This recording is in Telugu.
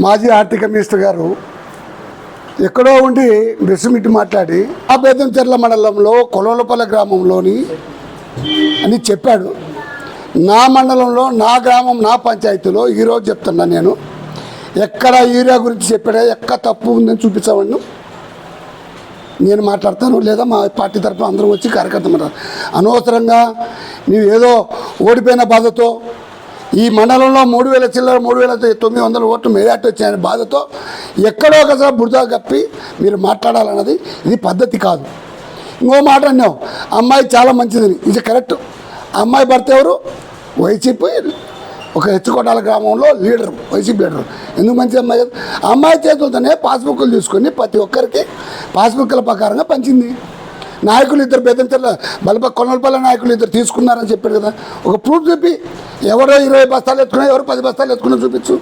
మాజీ ఆర్థిక మినిస్టర్ గారు ఎక్కడో ఉండి బెస్సుమిట్టి మాట్లాడి ఆ బేదంచెర్ల మండలంలో కొలవలపల్ల గ్రామంలోని అని చెప్పాడు. నా మండలంలో నా గ్రామం నా పంచాయతీలో ఈరోజు చెప్తున్నా నేను. ఎక్కడ యూరియా గురించి చెప్పాడా ఎక్కడ తప్పు ఉందని చూపించవండి నేను మాట్లాడతాను లేదా మా పార్టీ తరఫున అందరం వచ్చి కార్యకర్త అనవసరంగా నీవు ఏదో ఓడిపోయిన బాధతో ఈ మండలంలో మూడు వేల చిల్లర మూడు వేల తొమ్మిది వందల ఓట్లు మెజార్టీ వచ్చాయనే బాధతో ఎక్కడో ఒకసారి బురద కప్పి మీరు మాట్లాడాలన్నది ఇది పద్ధతి కాదు. ఇంకో మాట అన్నావు అమ్మాయి చాలా మంచిదని. ఇది కరెక్ట్. అమ్మాయి భర్త ఎవరు? వైసీపీ ఒక హెచ్చుకోటాల గ్రామంలో లీడర్ వైసీపీ లీడర్. ఎందుకు మంచి అమ్మాయి కదా? అమ్మాయి చేతులతోనే పాస్బుక్లు తీసుకొని ప్రతి ఒక్కరికి పాస్బుక్ల ప్రకారంగా పంచింది. నాయకులు ఇద్దరు బెదిరించారు బలప కొనలపల్లి నాయకులు ఇద్దరు తీసుకున్నారని చెప్పారు కదా. ఒక ప్రూఫ్ చూపి ఎవరో ఇరవై బస్తాలు ఎత్తుకున్నా ఎవరు పది బస్తాలు ఎత్తుకున్నా చూపించు.